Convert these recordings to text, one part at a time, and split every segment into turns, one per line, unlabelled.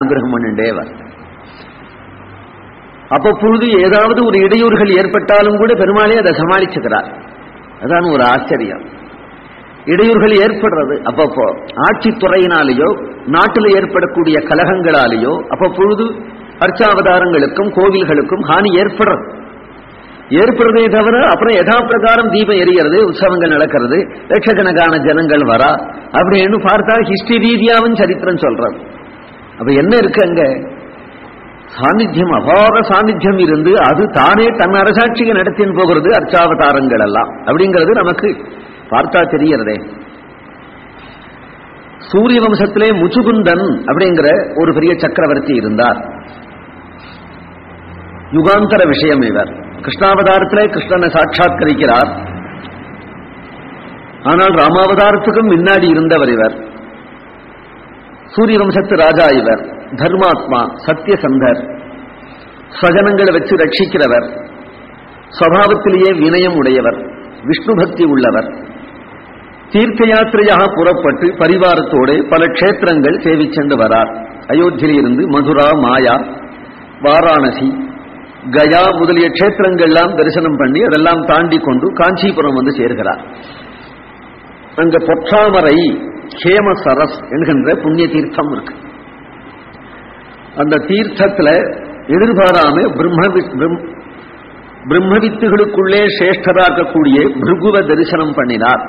அனுகிரகம் பண்ணிண்டேவர் அப்பொழுது ஏதாவது ஒரு இடையூறுகள் ஏற்பட்டாலும் கூட பெருமாளே அதை சமாளிச்சுக்கிறார். அதான் ஒரு ஆச்சரியம். இடையூறுகள் ஏற்படுறது அப்பப்போ ஆட்சித்துறையினாலேயோ நாட்டில் ஏற்படக்கூடிய கலகங்களாலேயோ அப்பப்பொழுது அர்ச்சாவதாரங்களுக்கும் கோவில்களுக்கும் ஹானி ஏற்படுறது. ஏற்படுறதே தவிர அப்புறம் யதா பிரகாரம் தீபம் எரியறது உற்சவங்கள் நடக்கிறது லட்சக்கணக்கான ஜனங்கள் வரா அப்படின்னு பார்த்தா ஹிஸ்டரி ரீதியாவும் சரித்திரம் சொல்றது. அப்ப என்ன இருக்கு அங்க? சாநித்தியம் அபார சாநித்தியம் இருந்து அது தானே தன் அரசாட்சியை நடத்தின்னு போகிறது அர்ச்சாவதாரங்கள் எல்லாம் அப்படிங்கிறது நமக்கு பார்த்தா தெரியறதே. சூரிய வம்சத்திலே முச்சுகுந்தன் அப்படிங்கிற ஒரு பெரிய சக்கரவர்த்தி இருந்தார். யுகாந்தர விஷயம் இவர். கிருஷ்ணாவதாரத்திலே கிருஷ்ணனை சாட்சாத்கரிக்கிறார். ஆனால் ராமாவதாரத்துக்கும் முன்னாடி இருந்தவர் இவர். சூரிய வம்சத்து ராஜா இவர் தர்மாத்மா சத்தியசந்தர் ஸ்வஜனங்களை வச்சு ரட்சிக்கிறவர். சுவாவத்திலேயே வினயம் உடையவர் விஷ்ணு பக்தி உள்ளவர். தீர்த்த யாத்திரையாக புறப்பட்டு பரிவாரத்தோடு பல க்ஷேத்திரங்கள் சென்று வரார். அயோத்தியிலிருந்து மதுரா மாயா வாராணசி கயா முதலிய க்ஷேத்திரங்கள்லாம் தரிசனம் பண்ணி அதெல்லாம் தாண்டி கொண்டு காஞ்சிபுரம் வந்து சேர்கிறார். அங்க பொற்றாமரை ஹேம சரஸ் என்கின்ற புண்ணிய தீர்த்தம் இருக்கு. அந்த தீர்த்தத்துல எதிர்பாராம பிரம்ம பிரம்மவித்துகளுக்குள்ளே சிரேஷ்டராகக்கூடிய பிருகுவ தரிசனம் பண்ணினார்.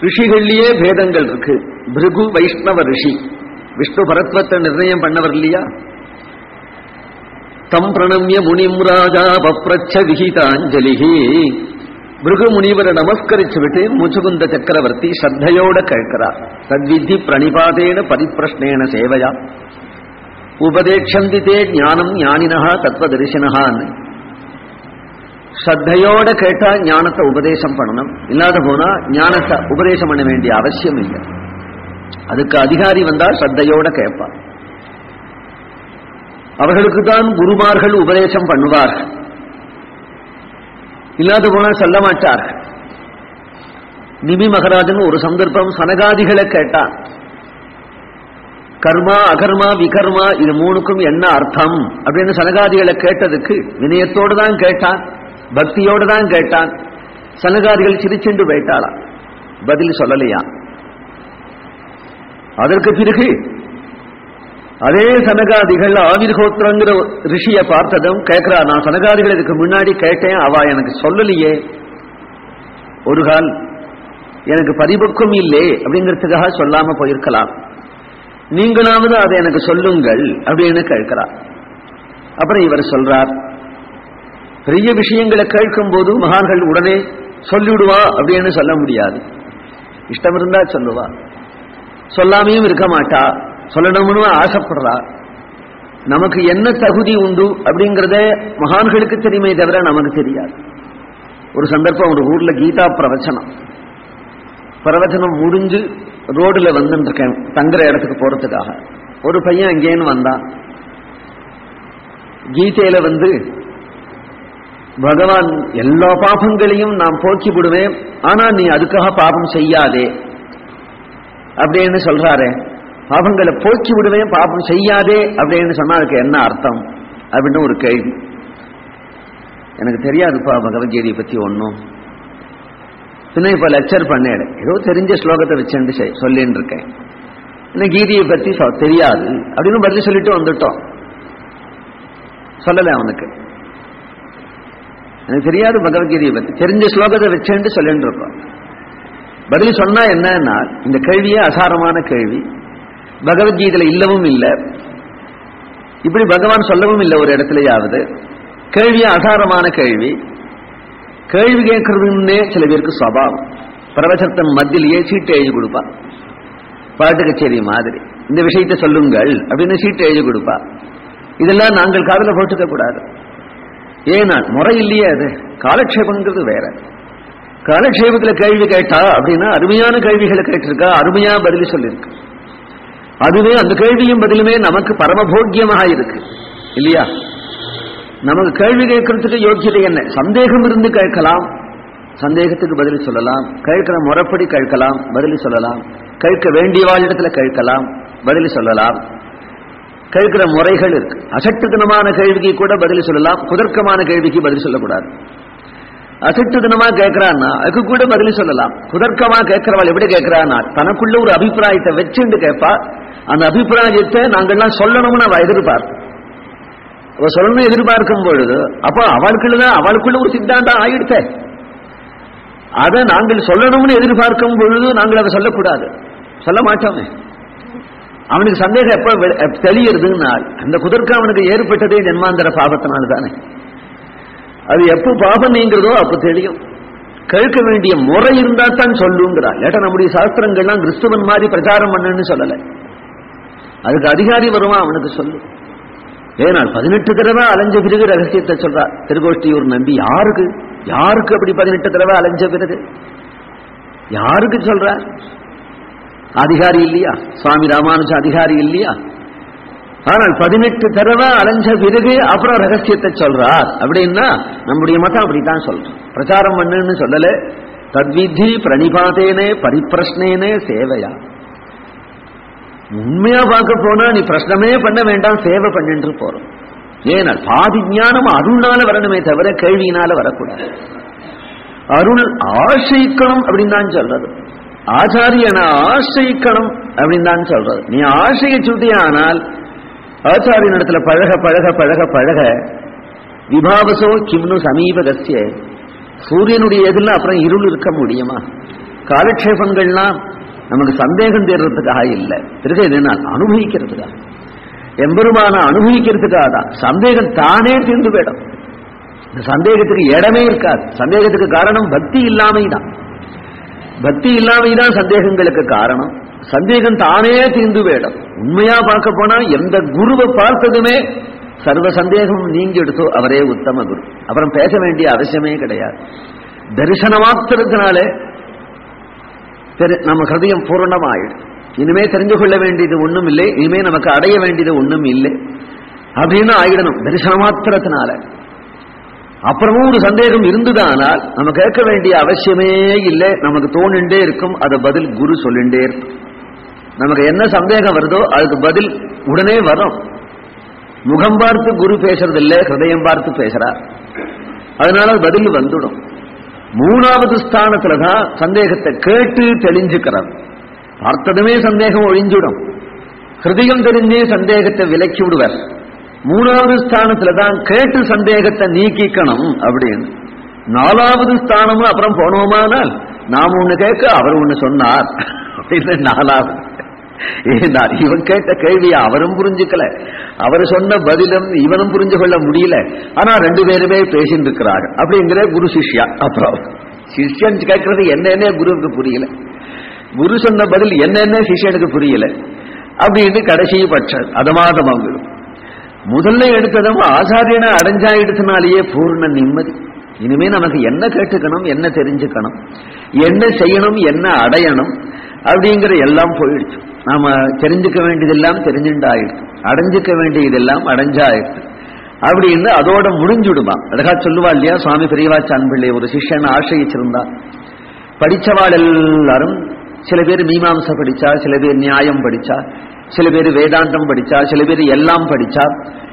ரிஷிகள்லயே பேதங்கள் இருக்கு. பிருகு வைஷ்ணவ ரிஷி. விஷ்ணு பரத்வத்தை நிர்ணயம் பண்ணவர் இல்லையா? தம் பிரணம்ய முனிம் ராஜா பப்ரச்ச விஹிதாஞ்சலிஹி. பிருகு முனிவரை நமஸ்கரிச்சு விட்டு முச்சுகுந்த சக்கரவர்த்தி ஸ்ரத்தையோட கேட்கிறார். தத்வித்தி பிரணிபாதேன பரிப்பிரஷ்னேன சேவையா. உபதேட்சந்தி தே ஞானம் ஞானினஹா தத்துவதரிசனஹான்னு ஸ்ரத்தையோட கேட்டா ஞானத்தை உபதேசம் பண்ணணும். இல்லாத போனா ஞானத்தை உபதேசம் பண்ண வேண்டிய அவசியம் இல்லை. அதுக்கு அதிகாரி வந்தா ஸ்ரத்தையோட கேட்பார். அவர்களுக்கு தான் குருமார்கள் உபதேசம் பண்ணுவார்கள். இல்லாத போனா சொல்ல மாட்டார்கள் நிமி மகராஜன் ஒரு சந்தர்ப்பம் சனகாதிகளை கேட்டான். கர்மா அகர்மா விகர்மா இது மூணுக்கும் என்ன அர்த்தம்? அப்படின்னு சனகாதிகளை கேட்டதுக்கு வினயத்தோடு தான் கேட்டான் பக்தியோடு தான் கேட்டான். சனகாதிகள் சிரிச்சுண்டு போயிட்டாளாம் பதில் சொல்லலையா அதற்கு பிறகு அதே சனகாதிகள் ஆவிர்கோத்திரங்கிற ரிஷிய பார்த்ததும் கேட்கிறா நான் சனகாதிகள் இதுக்கு முன்னாடி கேட்டேன் அவ எனக்கு சொல்லலையே. ஒரு கால் எனக்கு பரிபக்கம் இல்லை அப்படிங்கிறதுக்காக சொல்லாம போயிருக்கலாம். நீங்களாவது அதை எனக்கு சொல்லுங்கள் அப்படின்னு கேட்கிறார் அப்புறம் இவர் சொல்றார் பெரிய விஷயங்களை கேட்கும் போது மகான்கள் உடனே சொல்லிவிடுவா அப்படின்னு சொல்ல முடியாது. இஷ்டம் இருந்தா சொல்லுவா. சொல்லாமையும் இருக்க மாட்டா. சொல்லணும்னு ஆசைப்படுறா. நமக்கு என்ன தகுதி உண்டு அப்படிங்கிறத மகான்களுக்கு தெரியுமே தவிர நமக்கு தெரியாது. ஒரு சந்தர்ப்பம் ஒரு ஊர்ல கீதா பிரவச்சனம். பிரவச்சனம் முடிஞ்சு ரோடுல இருக்கேன் தங்குற இடத்துக்கு போறதுக்காக. ஒரு பையன் அங்கேன்னு வந்தான். கீதையில வந்து பகவான் எல்லா பாபங்களையும் நான் போக்கி விடுவேன் ஆனா நீ அதுக்காக பாபம் செய்யாதே. அப்படின்னு சொல்றாரு. பாபங்களை போக்கி விடுவேன் பாபம் செய்யாதே அப்படின்னு சொன்னா அதுக்கு என்ன அர்த்தம்? அப்படின்னு ஒரு கேள்வி. எனக்கு தெரியாதுப்பா பகவத்கீதையை பத்தி ஒன்றும் பின்ன இப்ப லெக்சர் பண்ணேன். ஏதோ தெரிஞ்ச ஸ்லோகத்தை வச்சுட்டு சொல்லின்னு இருக்கேன். இன்னும் கீதையை பத்தி தெரியாது. அப்படின்னு பதில் சொல்லிட்டு வந்துட்டோம். சொல்லல அவனுக்கு. எனக்கு தெரியாது பகவத்கீதையை பத்தி. தெரிஞ்ச ஸ்லோகத்தை வச்சுட்டு சொல்லிட்டு இருக்கோம். பதில் சொன்னா என்னன்னா இந்த கேள்வியே அசாரமான கேள்வி. பகவத்கீதையில இல்லவும் இல்லை. இப்படி பகவான் சொல்லவும் இல்லை ஒரு இடத்துலயாவது. கேள்வி அசாரமான கேள்வி. கேள்வி கேட்கறதுன்னே சில பேருக்கு சுவாவம். பிரவச்சத்தின் மத்தியிலேயே சீட்டு எழுதி கொடுப்பா. பாட்டு கச்சேரி மாதிரி. இந்த விஷயத்தை சொல்லுங்கள் அப்படின்னு சீட்டு எழுதி கொடுப்பா. இதெல்லாம் நாங்கள் காதல போட்டுக்க கூடாது. ஏன்னா முறை இல்லையே அது. காலக்ஷேபங்கிறது வேற. காலக்ஷேபத்தில் கேள்வி கேட்டா அப்படின்னா அருமையான கேள்விகளை கேட்டிருக்கா அருமையா பதில் சொல்லியிருக்கு அதுவே அந்த கேள்வியும் பதிலுமே நமக்கு பரமபோக்கியமாக இருக்கு இல்லையா? நமக்கு கேள்வி கேட்கறதுக்கு யோக்கியதை என்ன? சந்தேகம் இருந்து கேட்கலாம். சந்தேகத்துக்கு பதில் சொல்லலாம். கேட்கிற முறைப்படி கேட்கலாம். பதில் சொல்லலாம். கேட்க வேண்டிய வாழ்இடத்துல கேட்கலாம். பதில் சொல்லலாம். கேட்கிற முறைகள் இருக்கு. அசட்டுத்தனமான கேள்விக்கு கூட பதில் சொல்லலாம். குதர்க்கமான கேள்விக்கு பதில் சொல்லக்கூடாது. அசட்டுத்தனமா கேட்கிறான்னா அதுக்கு கூட பதில் சொல்லலாம். குதர்க்கமா கேட்கிறவள் எப்படி கேட்கிறான்னா தனக்குள்ள ஒரு அபிப்பிராயத்தை வச்சுண்டு கேட்பா அந்த அபிப்பிராயத்தை நாங்கள்லாம் சொல்லணும்னு அவ எதிர்பார்ப்போம் அவ சொல்லணும் எதிர்பார்க்கும் பொழுது அப்போ அவளுக்குள்ளதான் அவளுக்குள்ள ஒரு சித்தாந்தம் ஆயிடுத்த. அதை நாங்கள் சொல்லணும்னு எதிர்பார்க்கும் பொழுது நாங்கள் அதை சொல்லக்கூடாது. சொல்ல மாட்டோமே. அவனுக்கு சந்தேகம் எப்ப வெ- அந்த குதர்க்கம் அவனுக்கு ஏற்பட்டதே ஜென்மாந்தர பாவத்தினால தானே அது எப்போ பாபம் நீங்கிறதோ அப்ப தெரியும். கேட்க வேண்டிய முறை இருந்தா தான் சொல்லுங்கிறார். ஏட்டா நம்முடைய சாஸ்திரங்கள்லாம் கிறிஸ்துவன் மாதிரி பிரச்சாரம் பண்ணுன்னு சொல்லல. அதுக்கு அதிகாரி வருவான் அவனுக்கு சொல்லு. ஏனால் பதினெட்டு தடவை அலைஞ்ச பிறகு ரகசியத்தை சொல்றா. திருகோஷ்டியூர் நம்பி யாருக்கு? யாருக்கு அப்படி பதினெட்டு தடவை அலைஞ்ச பிறகு? யாருக்கு சொல்ற? அதிகாரி இல்லையா? சுவாமி ராமானுஜ அதிகாரி இல்லையா? ஆனால் பதினெட்டு தடவை அலைஞ்ச பிறகு அப்புறம் ரகசியத்தை சொல்றார். அப்படின்னா நம்முடைய மதம் அப்படித்தான் சொல்றோம். பிரச்சாரம் பண்ணுன்னு சொல்லல. தத்விதி பிரணிபாதேனே பரிப்பிரஷ்னேனே சேவையா. உண்மையா பார்க்க போனா நீ பிரச்சனமே பண்ண வேண்டாம் சேவை பண்ணிட்டு போறோம். ஏனால் பாதி ஞானம் அருள்னால வரணுமே தவிர கேள்வியினால வரக்கூடாது. அருள் ஆசைக்கணும் அப்படின்னு தான் சொல்றது. ஆச்சாரியனை ஆசைக்கணும் அப்படின்னு தான் சொல்றது. நீ ஆசையை சுட்டியானால் ஆச்சாரியன் இடத்துல பழக பழக பழக பழக விபாவசோ கிம்னு சமீபகசிய சூரியனுடைய எதிரில் அப்புறம் இருள் இருக்க முடியுமா? காலக்ஷேபங்கள்லாம் நமக்கு சந்தேகம் தேர்றதுக்காக இல்லை. திருக என்ன அனுபவிக்கிறதுக்காக. எம்பெருமான அனுபவிக்கிறதுக்காக தான். சந்தேகம் தானே தீர்ந்து போயிடும். இந்த சந்தேகத்துக்கு இடமே இருக்காது. சந்தேகத்துக்கு காரணம் பக்தி இல்லாமை தான் பக்தி இல்லாமை தான் சந்தேகங்களுக்கு காரணம். சந்தேகம் தானே தீர்ந்து வேடம். உண்மையா பார்க்க போனா எந்த குருவை பார்த்ததுமே சர்வ சந்தேகம் நீங்கி எடுத்தோ அவரே உத்தம குரு. அப்புறம் பேச வேண்டிய அவசியமே கிடையாது. தரிசனமாத்திரத்தினால நம்ம ஹிருதயம் பூர்ணமாயிடும் இனிமே தெரிஞ்சு கொள்ள வேண்டியது ஒண்ணும் இல்லை. இனிமே நமக்கு அடைய வேண்டியது ஒண்ணும் இல்லை. அப்படின்னு ஆயிடணும். தரிசனமாத்திரத்தினால. அப்புறமும் ஒரு சந்தேகம் இருந்ததானால் நம்ம கேட்க வேண்டிய அவசியமே இல்லை. நமக்கு தோணுண்டே இருக்கும். அதை பதில் குரு சொல்லிண்டே இருக்கும் நமக்கு என்ன சந்தேகம் வருதோ அதுக்கு பதில் உடனே வரும். முகம் பார்த்து குரு பேசுறது இல்லை ஹிருதயம் பார்த்து பேசுறார். அதனால அது பதில் வந்துடும். மூணாவது ஸ்தானத்துல தான் சந்தேகத்தை கேட்டு தெளிஞ்சுக்கிறார் பார்த்ததுமே சந்தேகம் ஒழிஞ்சுடும். ஹிருதயம் தெரிஞ்சே சந்தேகத்தை விலக்கி விடுவார். மூணாவது ஸ்தானத்துல தான் கேட்டு சந்தேகத்தை நீக்கிக்கணும் அப்படின்னு. நாலாவது ஸ்தானமும் அப்புறம் போனோமானால் நாம் ஒண்ணு கேட்க அவர் ஒண்ணு சொன்னார். அப்படின்னு நாலாவது. நான் இவன் கேட்ட கேள்வியை அவரும் புரிஞ்சுக்கல. அவர் சொன்ன பதிலும் இவனும் புரிஞ்சு கொள்ள முடியல. ஆனா ரெண்டு பேருமே பேசிட்டு இருக்கிறாங்க. அப்படிங்கிற குரு சிஷ்யா. அப்புறம் சிஷ்யன் கேட்கறது என்னன்னே குருவுக்கு புரியல. குரு சொன்ன பதில் என்னென்ன சிஷ்யனுக்கு புரியல. அப்படின்னு கடைசி பட்சம் அதமாதம் அவங்களும் முதல்ல எடுத்ததும் ஆசாரியனை அடைஞ்சா எடுத்தனாலேயே பூர்ண நிம்மதி. இனிமே நமக்கு என்ன கேட்டுக்கணும் என்ன தெரிஞ்சுக்கணும் என்ன செய்யணும் என்ன அடையணும் அப்படிங்கிற எல்லாம் போயிடுச்சு. நாம தெரிஞ்சுக்க வேண்டியதெல்லாம் தெரிஞ்சுண்டாயிடுச்சு. அடைஞ்சிக்க வேண்டியதெல்லாம் அடைஞ்சாயிடுச்சு. அப்படின்னு அதோட முடிஞ்சுடுமா? அழகா சொல்லுவா இல்லையா? சுவாமி பெரியவாச்சான் பிள்ளை ஒரு சிஷ்யன் ஆசிரியிச்சிருந்தா படித்தவாள் எல்லாரும் சில பேர் மீமாம்சை படிச்சா சில பேர் நியாயம் படிச்சா சில பேர் வேதாந்தம் படிச்சா சில பேர் எல்லாம் படிச்சா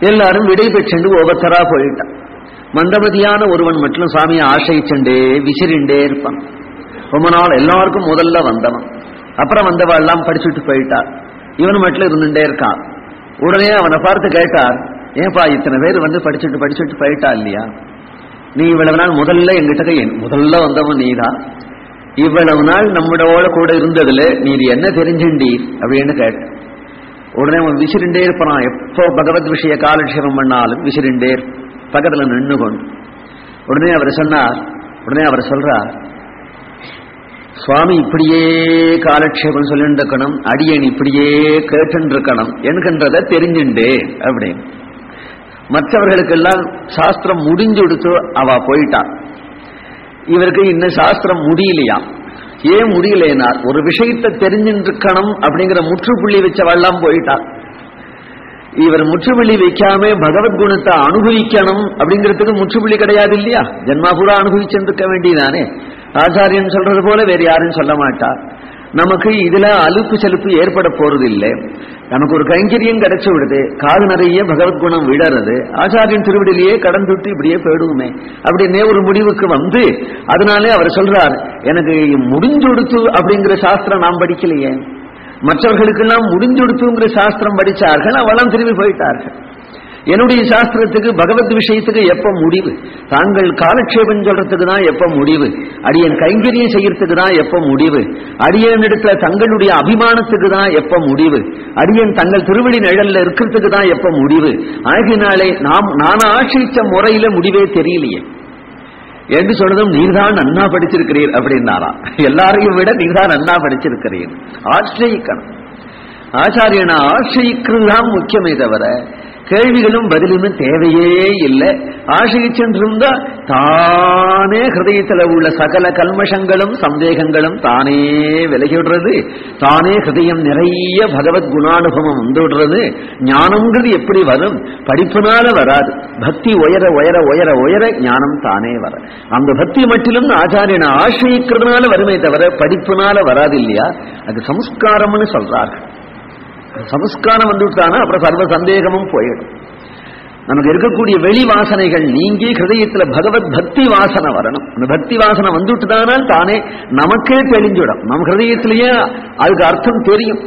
எல்லாரும் விடை பெற்றுண்டு ஒவ்வொருத்தரா போயிட்டான் மந்தமதியான ஒருவன் மட்டும் சுவாமியை ஆசைச்சுண்டே விசிறிண்டே இருப்பான். ரொம்ப நாள் எல்லாருக்கும் முதல்ல வந்தவன். அப்புறம் வந்தவாள் எல்லாம் படிச்சுட்டு போயிட்டா. இவன் மட்டும் இருந்துட்டே இருக்கான் உடனே அவனை பார்த்து கேட்டார் ஏன்பா இத்தனை பேர் வந்து படிச்சுட்டு படிச்சுட்டு போயிட்டா இல்லையா? நீ இவ்வளவு நாள் முதல்ல எங்கிட்ட என் முதல்ல வந்தவன் நீதான் இவ்வளவு நாள் நம்மளோட கூட இருந்ததுல நீ என்ன தெரிஞ்சுண்டீர்? அப்படின்னு கேட்ட உடனே அவன் விசிறிண்டே இருப்பான். எப்போ பகவத் விஷய காலட்சேபம் பண்ணாலும் விசிறிண்டேர் பக்கத்துல நின்று கொண்டு உடனே அவர் சொன்னார் உடனே அவர் சொல்றார் சுவாமி இப்படியே காலட்சேபம் சொல்லிட்டு இருக்கணும் அடியன் இப்படியே கேட்டுருக்கணும் என்கின்றத தெரிஞ்சுண்டே அப்படின்னு. மற்றவர்களுக்கெல்லாம் சாஸ்திரம் முடிஞ்சு கொடுத்து அவ போயிட்டான் இவருக்கு இன்னும் சாஸ்திரம் முடியலையா? ஏன் முடியலனா ஒரு விஷயத்தை தெரிஞ்சுருக்கணும் அப்படிங்கிற முற்றுப்புள்ளி வச்சவெல்லாம் போயிட்டான் இவர் முற்றுப்புள்ளி வைக்காம பகவத்குணத்தை அனுபவிக்கணும் அப்படிங்கிறதுக்கு முற்றுப்புள்ளி கிடையாது இல்லையா? ஜென்மாபுரா அனுபவிச்சிருக்க வேண்டியதானே ஆச்சாரியன் சொல்றது போல வேற யாரும் சொல்ல மாட்டார் நமக்கு இதுல அலுப்பு செலுப்பு ஏற்பட போறது இல்லை நமக்கு ஒரு கைங்கரியம் கிடைச்சு விடுது. காது நிறைய பகவத்குணம் விடறது ஆச்சாரியன் திருவிடிலேயே கடன் தொட்டு இப்படியே போயிடுவோமே அப்படின்னே ஒரு முடிவுக்கு வந்து அதனாலே அவர் சொல்றார் எனக்கு முடிஞ்சொடுத்து அப்படிங்கிற சாஸ்திரம் நாம் படிக்கலையே. மற்றவர்களுக்கெல்லாம் முடிஞ்சொடுத்துங்கிற சாஸ்திரம் படித்தார்கள் அவெல்லாம் திரும்பி போயிட்டார்கள். என்னுடைய சாஸ்திரத்துக்கு பகவத் விஷயத்துக்கு எப்ப முடிவு? தாங்கள் காலக்ஷேபம் சொல்றதுக்கு தான் எப்ப முடிவு? அடியன் கைங்கரியம் செய்யறதுக்கு தான் எப்ப முடிவு? அடியன் இடத்துல தங்களுடைய அபிமானத்துக்கு தான் எப்ப முடிவு? அடியன் தங்கள் திருவடி நிழல்ல இருக்கிறதுக்கு தான் எப்ப முடிவு? ஆகினாலே நாம் நான் ஆசிரித்த முறையில முடிவே தெரியலையே. என்று சொன்னதும் நீர்தான் நன்னா படிச்சிருக்கிறீர் அப்படின்னாரா எல்லாரையும் விட நீர்தான் நன்னா படிச்சிருக்கிறீர். ஆசிரியக்கணும் ஆச்சாரியனா ஆசிரியக்கிறது தான் முக்கியமே தவிர கேள்விகளும் பதிலுமே தேவையே இல்லை. ஆசிரிச்சென்றிருந்தா தானே ஹிருதயத்தில் உள்ள சகல கல்மஷங்களும் சந்தேகங்களும் தானே விலகிவிடுறது தானே ஹிருதயம் நிறைய பகவத் குணானுபவம் வந்துடுறது ஞானம்ங்கிறது எப்படி வரும்? படிப்புனால வராது. பக்தி உயர உயர உயர உயர ஞானம் தானே வர. அந்த பக்தி மட்டிலும் ஆச்சாரியனை ஆசிரியக்கிறதுனால வருமே தவிர படிப்புனால வராது இல்லையா? அது சம்ஸ்காரம்னு சொல்றார்கள். சமஸ்காரம் வந்துவிட்டானா அப்புறம் சர்வ சந்தேகமும் போயிடும். நமக்கு இருக்கக்கூடிய வெளி வாசனைகள் நீங்கி ஹிருதயத்துல பகவத் பக்தி வாசனை வரணும். அந்த பக்தி வாசனை வந்துட்டுதானால் தானே நமக்கே தெளிஞ்சுடும். நம்ம ஹிருதயத்திலேயே அதுக்கு அர்த்தம் தெரியும்.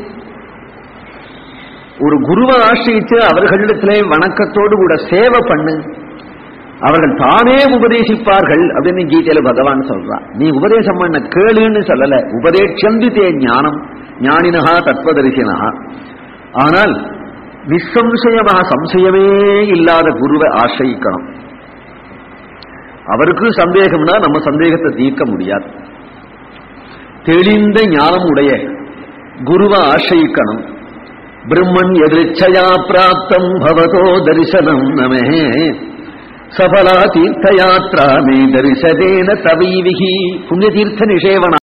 ஒரு குருவை ஆசிரித்து அவர்களிடத்திலே வணக்கத்தோடு கூட சேவை பண்ணு. அவர்கள் தானே உபதேசிப்பார்கள் அப்படின்னு கீதையில பகவான் சொல்றான் நீ உபதேசம் பண்ண கேளுன்னு சொல்லல. உபதேட்சந்தித்தே ஞானம். ஞானினஹா தத்வதரிசினா ஆனால் நிசம்சயமாக சம்சயமே இல்லாத குருவை ஆசிரிக்கணும் அவருக்கு சந்தேகம்னா நம்ம சந்தேகத்தை தீர்க்க முடியாது. தெளிந்த ஞானம் உடைய குருவை ஆசிரிக்கணும் பிரம்மன் எதிர்ச்சயா பிராப்தம் பவதோ தரிசனம் நமே. சபலா தீர்த்தயாத்ரா மே தரிசதேன தவைவிகி. புண்ணிய தீர்த்த நிஷேவனா